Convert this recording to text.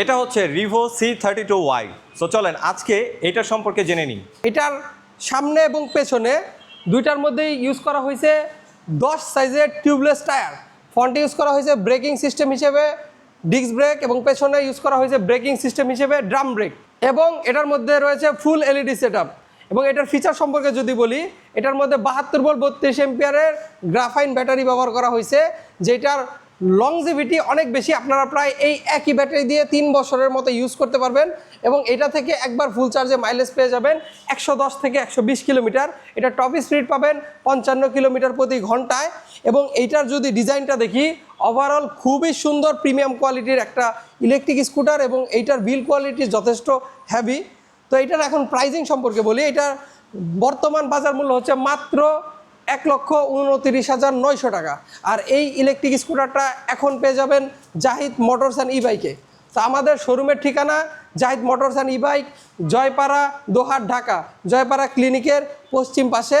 এটা হচ্ছে Rivo C thirty two Y so চলেন আজকে এটা সম্পর্কে জেনে নিই। এটার সামনে এবং পেছনে দুইটার মধ্যেই ইউজ করা হয়েছে দশ সাইজের টিউবলেস টায়ার ফ্রন্টে ইউজ করা হয়েছে ব্রেকিং সিস্টেম হিসেবে ডিস্ক ব্রেক এবং পেছনে ইউজ করা হয়েছে ব্রেকিং সিস্টেম হিসেবে ড্রাম ব্রেক এবং এটার মধ্যে রয়েছে ফুল এলইডি সেট এবং এটার ফিচার সম্পর্কে যদি বলি, এটার মধ্যে বাহাত্তর ভোল্ট বত্রিশ এম্পিয়ারের গ্রাফাইন ব্যাটারি ব্যবহার করা হয়েছে, যেটার লংজিভিটি অনেক বেশি আপনারা প্রায় এই একই ব্যাটারি দিয়ে তিন বছরের মতো ইউজ করতে পারবেন এবং এটা থেকে একবার ফুল চার্জে মাইলেজ পেয়ে যাবেন একশো দশ থেকে একশো বিশ কিলোমিটার। এটা টপ স্পিড পাবেন পঞ্চান্ন কিলোমিটার প্রতি ঘন্টায় এবং এইটার যদি ডিজাইনটা দেখি ওভারঅল খুবই সুন্দর প্রিমিয়াম কোয়ালিটির একটা ইলেকট্রিক স্কুটার এবং এইটার বিল কোয়ালিটি যথেষ্ট হ্যাভি তো এটার এখন প্রাইজিং সম্পর্কে বলি, এটার বর্তমান বাজার মূল্য হচ্ছে মাত্র এক লক্ষ উনত্রিশ হাজার নয়শো টাকা। আর এই ইলেকট্রিক স্কুটারটা এখন পেয়ে যাবেন জাহিদ মোটরস অ্যান্ড ই বাইকে তো আমাদের শোরুমের ঠিকানা Zahid motors and E bike Joypara, Dohar, Dhaka. Joypara ক্লিনিকের পশ্চিম পাশে